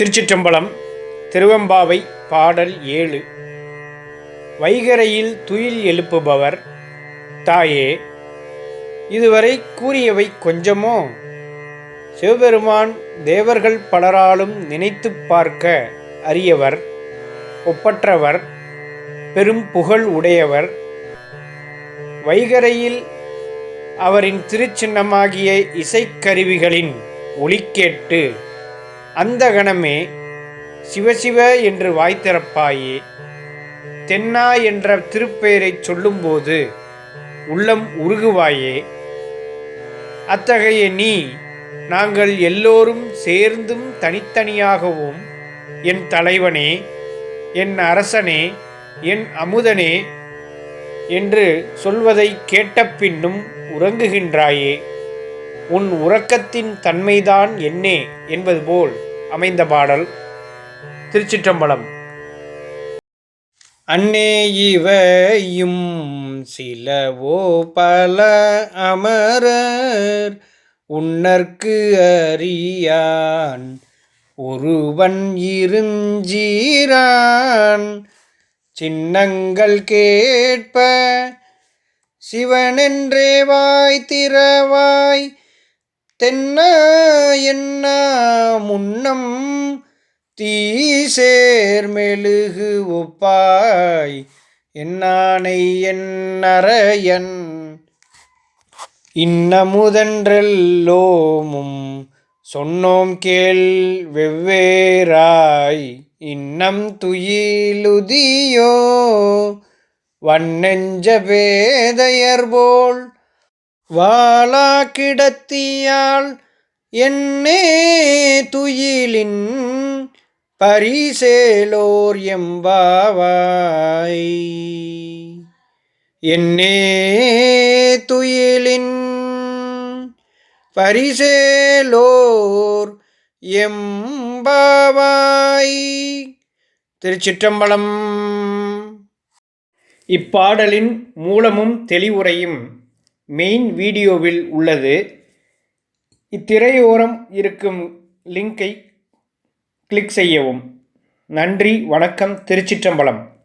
திருச்சிற்றம்பலம் திருவெம்பாவை பாடல் ஏழு. வைகரையில் துயில் எழுப்புபவர் தாயே இதுவரை கூறியவை கொஞ்சமோ? சிவபெருமான் தேவர்கள் பலராலும் நினைத்து பார்க்க அரியவர் ஒப்பற்றவர் பெரும் புகழ் உடையவர். வைகரையில் அவரின் திருச்சின்னமாகிய இசைக்கருவிகளின் ஒளிக்கேட்டு கேட்டு அந்த கணமே சிவசிவ என்று வாய் திறப்பாயே. தென்னா என்ற திருப்பெயரைச் சொல்லும்போது உள்ளம் உருகுவாயே. அத்தகைய நீ நாங்கள் எல்லோரும் சேர்ந்தும் தனித்தனியாகவும் என் தலைவனே என் அரசனே என் அமுதனே என்று சொல்வதை கேட்ட பின்னும் உறங்குகின்றாயே. உன் உறக்கத்தின் தன்மைதான் என்னே என்பது போல் அமைந்த பாடல் திருச்சிற்றம்பலம். அன்னே இவையும் சிலவோ பல அமரர் உன்னற்கு அறியான். ஒருவன் இருஞ்சீரான் சின்னங்கள் கேட்ப சிவனென்றே வாய் திறவாய் தென்ன என்ன முன்னம் தீசேர் மெழுகு ஒப்பாய். என்னானை என்னறையன் இன்னமுதன்றெல்லோமும் சொன்னோம் கேள் வெவ்வேறாய். இன்னம் துயிலுதியோ வன்னெஞ்ச பேதையர் வாழா கிடத்தியால் என்னே துயிலின் பரிசேலோர் எம்பாவாய் என்னே துயிலின் பரிசேலோர் எம்பாவாய் திருச்சிற்றம்பலம். இப்பாடலின் மூலமும் தெளிவுரையும் மெயின் வீடியோவில் உள்ளது. இத்திரையோரம் இருக்கும் லிங்கை கிளிக் செய்யவும். நன்றி வணக்கம் திருச்சிற்றம்பலம்.